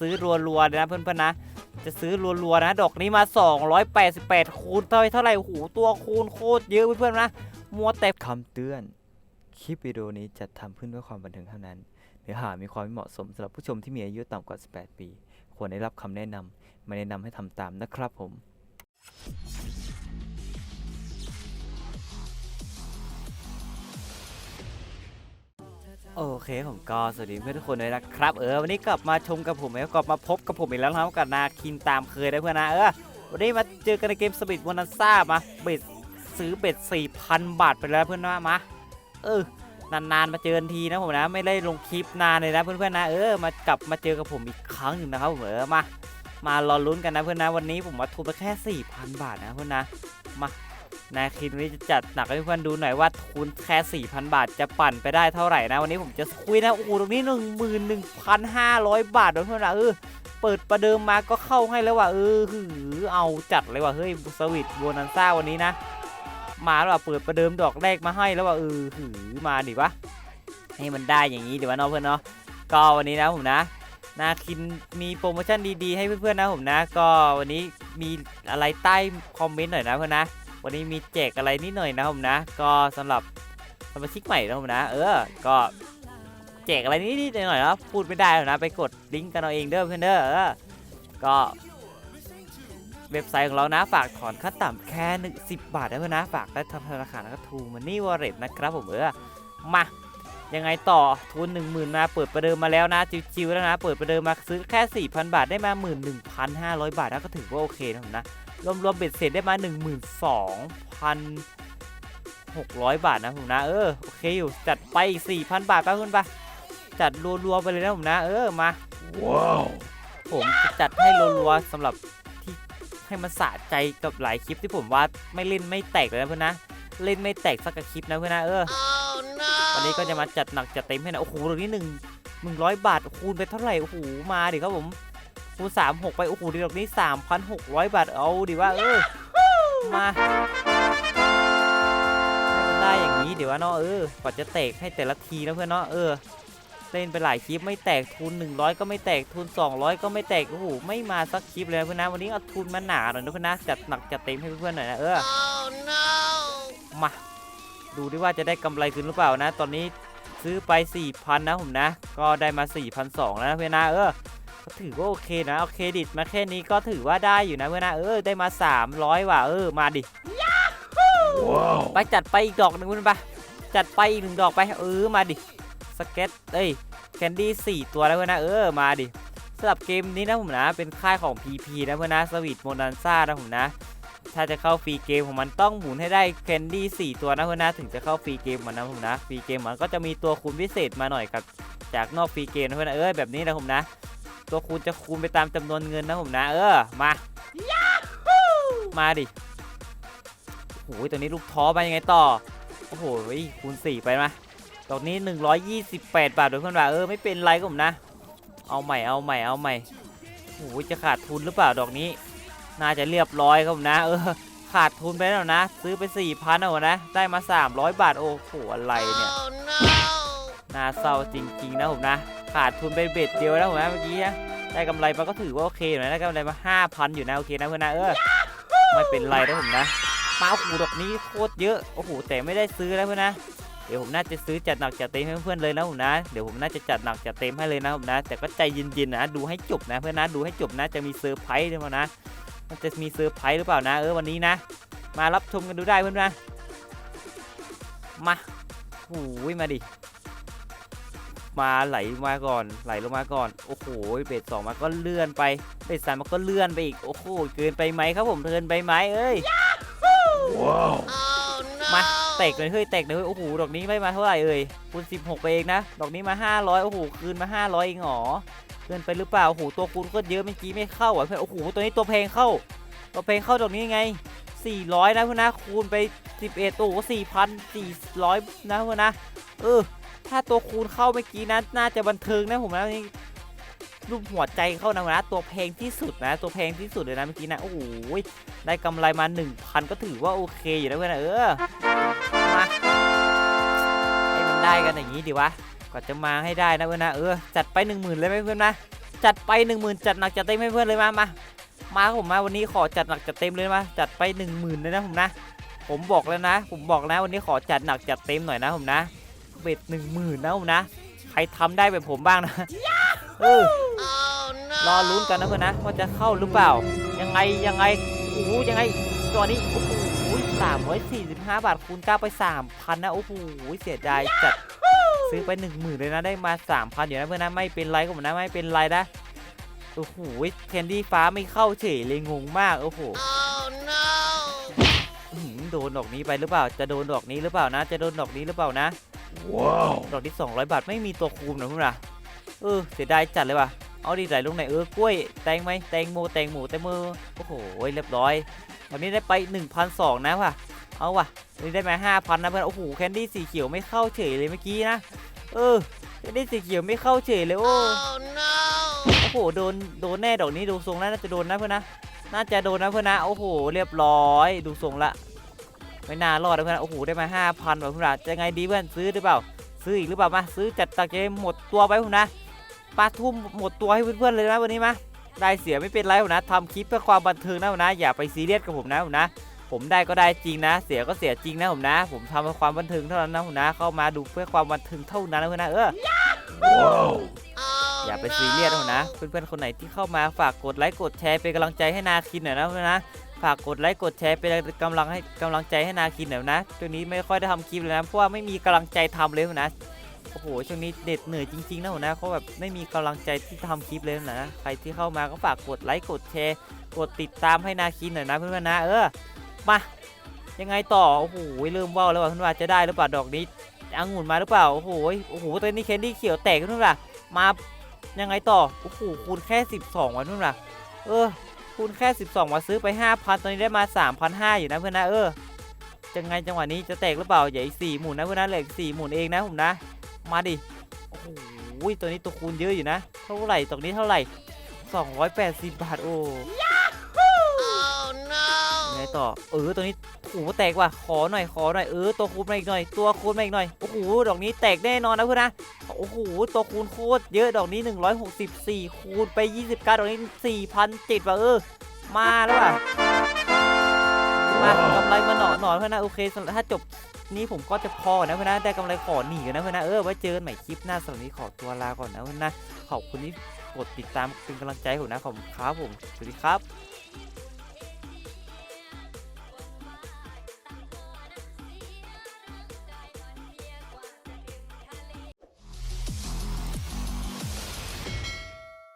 ซื้อรัวๆเลยนะเพื่อนๆนะ จะซื้อรัวๆนะ ดอกนี้มา 288 คูณเท่าไรเท่าไหร่โอ้โหตัวคูณโคตรเยอะเพื่อนๆนะ มัวแต่คำเตือน คลิปวิดีโอนี้จัดทำเพื่อความบันเทิงเท่านั้น เนื้อหามีความไม่เหมาะสมสำหรับผู้ชมที่มีอายุต่ำกว่า 18 ปี ควรได้รับคำแนะนำไม่แนะนำให้ทำตามนะครับผม โอเคผมก็สวัสดีเพื่อนทุกคนเลยนะครับ เออวันนี้กลับมาชมกับผมแล้วก็มาพบกับผมอีกแล้วนะครับกับนาคินตามเคยได้เพื่อนนะเออวันนี้มาเจอกันในเกมสปิดวานันซ่ามาเบ็ดซื้อเบ็ด4,000 บาทไปแล้วเพื่อนนะมาเออนานๆมาเจอทีนะผมนะไม่ได้ลงคลิปนานเลยนะเพื่อนๆนะเออมากลับมาเจอกับผมอีกครั้งหนึ่งนะครับผมเออมามารอลุ้นกันนะเพื่อนนะวันนี้ผมมาทุนไปแค่4,000 บาทนะเพื่อนนะมา นาคินวันนี้จะจัดหนักให้เพื่อนดูหน่อยว่าทุนแค่ 4,000 บาทจะปั่นไปได้เท่าไหร่นะ วันนี้ผมจะคุยนะโอ้โหตรงนี้ 11,500 บาทนเพื่อนนะเออเปิดประเดิมมาก็เข้าให้แล้วว่ะเออหือเอาจัดเลยว่ะเฮ้ยสวิตโบนันซ่าวันนี้นะ มาแล้วว่ะเปิดประเดิมดอกแรกมาให้แล้วว่ะเออหือมาดิวะให้มันได้อย่างนี้เดี๋ยววะเนาะเพื่อนเนาะก็วันนี้นะผมนะนาคินมีโปรโมชั่นดีๆ ให้เพื่อนๆนะผมนะ ก็วันนี้มีอะไรใต้คอมเมนต์หน่อยนะเพื่อนนะ วันนี้มีแจกอะไรนิดหน่อยนะผมนะ ก็สำหรับสมาชิกใหม่นะผมนะ เออ ก็แจกอะไรนิดๆหน่อยๆนะพูดไม่ได้หรอกนะไปกดลิงก์กันเอาเองเด้อเพื่อนเด้อเออก็เว็บไซต์ของเรานะฝากถอนค่าต่ำแค่หนึ่งสิบบาทนะเพื่อนนะ ฝากได้ทางธนาคารนะครับทูมันนี่วอลเล็ตนะครับผมเออมายังไงต่อทุน 1 0,000 มาเปิดประเดิมมาแล้วนะจิวๆแล้วนะ เปิดประเดิมมาซื้อแค่ 4,000 บาทได้มา 11,500 บาทนะก็ถือว่าโอเคนะผมนะ รวมรวมๆเบ็ดเสร็จได้มา12,600 บาทนะผมนะ เออ โอเคอยู่ จัดไปอีก4,000 บาทไปคุณปะจัดรัวๆไปเลยนะผมนะ เออ มา ว้าว ผมจะจัดให้รัวๆสำหรับที่ให้มันสะใจกับหลายคลิปที่ผมว่าไม่เล่นไม่แตกเลยนะเพื่อนนะ เล่นไม่แตกสักกบคลิปนะเพื่อนนะ เออ วันนี้ก็จะมาจัดหนักจัดเต็มให้นะ โอ้โหตรงนี้หนึ่งหนึ่งร้อยบาทคูณไปเท่าไหร่ โอ้โห มาดิครับผม คูณสามหกไป โอ้โหดีดอกนี้สามพันหกร้อยบาท เอาดิว่า เออ มาให้มันได้อย่างนี้เดี๋ยวว่าเนาะ เออกว่าจะแตกให้แต่ละทีนะเพื่อนเนาะ เออ เล่นไปหลายคลิปไม่แตกทุน 100 ก็ไม่แตกทุน 200 ก็ไม่แตก โอ้โห ไม่มาสักคลิปเลยนะเพื่อนนะ วันนี้เอาทุนมาหนาหน่อยนะเพื่อนนะ จัดหนักจัดเต็มให้เพื่อนๆหน่อยนะ เออมา ดูดิว่าจะได้กำไรคืนหรือเปล่านะ ตอนนี้ซื้อไป 4,000 นะผมนะ ก็ได้มา 4,200 แล้วนะเพื่อนนะ เออก็ ถือว่าโอเคนะเอาเครดิตมาแค่นี้ก็ถือว่าได้อยู่นะเพื่อนนะเออได้มา 300 ว่ะเออมาดิว้าวไปจัดไปอีกดอกหนึ่งคุณไปจัดไปอีกหนึ่งดอกไปเออมาดิสเก็ตเอ้ยแคนดี้สี่ตัวแล้วเพื่อนนะเออมาดิสำหรับเกมนี้นะผมนะเป็นค่ายของ PP นะเพื่อนนะสวิตโมนันซ่านะผมนะถ้าจะเข้าฟรีเกมของมันต้องหมุนให้ได้แคนดี้สี่ตัวนะเพื่อนนะถึงจะเข้าฟรีเกมมันนะผมนะฟรีเกมมันก็จะมีตัวคูณพิเศษมาหน่อยกับจากนอกฟรีเกมนะเพื่อนนะเออแบบนี้นะผมนะ ตัวคูณจะคูณไปตามจำนวนเงินนะผมนะ เออ มา มาดิโอ้โหตัวนี้ลูกท้อไปยังไงต่อ โอ้โหคูณ4ไปมาตรงนี้ 128 บาทโดยเพื่อนว่าเออไม่เป็นไรก็ผมนะ เอาใหม่เอาใหม่เอาใหม่โอ้โหจะขาดทุนหรือเปล่าดอกนี้ น่าจะเรียบร้อยครับผมนะ เออ ขาดทุนไปแล้วนะ ซื้อไป4,000เอานะ ได้มา 300 บาทโอ้โหอะไรเนี่ย น่าเศร้าจริงๆนะผมนะ ขาดทุนไปเบ็ดเดียวแล้วผมนะเมื่อกี้นะได้กำไรมาก็ถือว่าโอเคอยู่นะได้กำไรมา 5,000 อยู่นะโอเคนะเพื่อนนะเออไม่เป็นไรนะผมนะมาโอ้โหดอกนี้โคตรเยอะโอ้โหแต่ไม่ได้ซื้อแล้วเพื่อนนะเดี๋ยวผมน่าจะซื้อจัดหนักจัดเต็มให้เพื่อนเลยนะผมนะ เดี๋ยวผมน่าจะจัดหนักจัดเต็มให้เลยนะผมนะ แต่ก็ใจเย็นๆนะดูให้จบนะเพื่อนนะดูให้จบนะจะมีเซอร์ไพรส์ด้วยมั้งนะมันจะมีเซอร์ไพรส์หรือเปล่านะ เออวันนี้นะ มารับชมกันดูได้เพื่อนๆมาโอ้ยมาดิ มาไหลมาก่อนไหลลงมาก่อน โอ้โหเบสสองมาก็เลื่อนไปเบสสามมันก็เลื่อนไปอีกโอ้โหเกินไปไหมครับผมเกินไปไหมเอ้ยว้าวมาเตกเลยเฮ้ยเตกเลยเฮ้ยโอ้โหดอกนี้ไม่มาเท่าไหร่เอ่ยคูณ16 ไปเองนะดอกนี้มา 500โอ้โหคืนมา 500เองเหรอเกินไปหรือเปล่าโอ้โหตัวคูณก็เยอะเมื่อกี้ไม่เข้าอะเพื่อนโอ้โหตัวนี้ตัวเพลงเข้า ตัวเพลงเข้าดอกนี้ไง 400 นะเพื่อนนะคูณไป 11โอ้โห4,400 นะเพื่อนนะเออ ถ้าตัวคูณเข้าเมื่อกี้นะน่าจะบันเทิงนะผมนะนี่รูปหัวใจเข้านะนะตัวเพลงที่สุดนะ ตัวเพลงที่สุดเลยนะเมื่อกี้นะโอ้โหได้กำไรมา1,000ก็ถือว่าโอเคอยู่นะเพื่อนนะเออมาให้มันได้กันอย่างนี้ดีวะกว่าจะมาให้ได้นะเพื่อนนะเออจัดไป 1 0,000เลยไหมเพื่อนนะจัดไปหนึ่งหมื่นจัดหนักจัดเต็มให้เพื่อนเลยมามามาผมมาวันนี้ขอจัดหนักจัดเต็มเลยมาจัดไปหนึ่งหมื่นเลยนะผมนะ ผมบอกแล้วนะ ผมบอกนะวันนี้ขอจัดหนักจัดเต็มหน่อยนะผมนะ เบ็ดหนึ่งหมื่นนะผมนะ ใครทำได้แบบผมบ้างนะเออรอลุ้นกันนะเพื่อนนะว่าจะเข้าหรือเปล่า ยังไงยังไงโอ้โหยังไงตัวนี้โอ้โหสามร้อยสี่สิบห้าบาทคูณเก้าไปสามพันนะโอ้โหเสียดายจัดซื้อไปหนึ่งหมื่นเลยนะได้มาสามพันอยู่นะเพื่อนนะไม่เป็นไรก็ผมนะไม่เป็นไรนะโอ้โหแคนดี้ฟ้าไม่เข้าเฉยเลยงงมากโอ้โหอื้อหือโดนดอกนี้ไปหรือเปล่า จะโดนดอกนี้หรือเปล่านะ จะโดนดอกนี้หรือเปล่านะ Wow. ดอกที่200 บาทไม่มีตัวคูณนะพุ่นนะเออเสียดายจัดเลยว่ะเอาดีไหลลงไหนเออกล้วยแตงไหมแตงโมแตงหมูแตงมือโอ้โหเรียบร้อยวันนี้ได้ไป 1,200นะว่ะเอาว่ะวันนี้ได้มา5,000นะเพื่อนโอ้โหแคนดี้สีเขียวไม่เข้าเฉยเลยเมื่อกี้นะเออแคนดี้สีเขียวไม่เข้าเฉยเลยโอ้โอ้โหโดนโดนแน่ดอกนี้ดูทรงแล้วน่าจะโดนนะเพื่อนนะน่าจะโดนนะเพื่อนนะโอ้โห เรียบร้อยดูทรงละ ไม่น่ารอดนะเพื่อนนะโอ้โหได้มาห้าพันแบบเพื่อนนะจะไงดีเพื่อนซื้อหรือเปล่า ซื้ออีกหรือเปล่ามาซื้อจัดตักจะหมดตัวไปเพื่อนนะปลาทุ่มหมดตัวให้เพื่อนๆเลยนะวันนี้มาได้เสียไม่เป็นไรผมนะทำคลิปเพื่อความบันเทิงนะผมนะ อย่าไปซีเรียสกับผมนะผมนะ ผมได้ก็ได้จริงนะ เสียก็เสียจริงนะผมนะ ผมทำเพื่อความบันเทิงเท่านั้นนะผมนะเข้ามาดูเพื่อความบันเทิงเท่านั้นนะเพื่อนนะเออ Wow. อย่าไปซีเรียสนะนะเพื่อนๆคนไหนที่เข้ามาฝากกดไลค์กดแชร์เป็นกำลังใจให้นาคินหน่อยนะเพื่อนนะ ฝากกดไลค์กดแชร์เป็นกำลังให้กำลังใจให้นาคินหน่อยนะช่วงนี้ไม่ค่อยได้ทำคลิปเลยนะเพราะว่าไม่มีกำลังใจทำเลยนะโอ้โหช่วงนี้เด็ดเหนื่อยจริงๆนะหัวหนะเขาแบบไม่มีกำลังใจที่ทำคลิปเลยนะใครที่เข้ามาก็ฝากกดไลค์กดแชร์กดติดตามให้นาคินหน่อยนะเพื่อนๆนะเออมายังไงต่อโอ้โหเริ่มว่าวแล้วว่ะเพื่อนว่าจะได้หรือเปล่าดอกนี้องุ่นมาหรือเปล่าโอ้โหโอ้โหตัวนี้แคนดี้เขียวแตกขึ้นมามายังไงต่อโอ้โหคูณแค่ 12วันนู่นล่ะเออ คูณแค่ 12 มาซื้อไป 5,000 ตอนนี้ได้มา 3,500 อยู่นะเพื่อนนะเออจะไงจังหวะนี้จะแตกหรือเปล่าอย่าอีกสี่หมุนนะเพื่อนนะเหลืออีกสี่หมุนเองนะผมนะ มาดิโอ้โหตัวนี้ตัวคูณเยอะอยู่นะ เท่าไหร่ตรงนี้เท่าไหร่ 280 บาทโอ้ ยังไงต่อ เออ ตัวนี้ โอ้โห แตกว่ะ ขอหน่อย ขอหน่อย เออ ตัวคูณมาอีกหน่อย ตัวคูณมาอีกหน่อย โอ้โห ดอกนี้แตกแน่นอนนะเพื่อนนะ โอ้โห ตัวคูณโคตรเยอะ ดอกนี้ 164 คูณไป 29 ดอกนี้ 4,007ว่ะเออ มาแล้วว่ะ มากำไรมาหนอนหนอนเพื่อนนะ โอเคสำหรับถ้าจบนี้ผมก็จะพอนะเพื่อนนะได้กำไรขอหนีกันนะเพื่อนนะ เออ ไว้เจอกันใหม่คลิปหน้าสำหรับวันนี้ขอตัวลาก่อนนะเพื่อนนะ ขอบคุณที่กดติดตามเป็นกำลังใจให้ผมนะขอบคุณครับผม สวัสดีครับ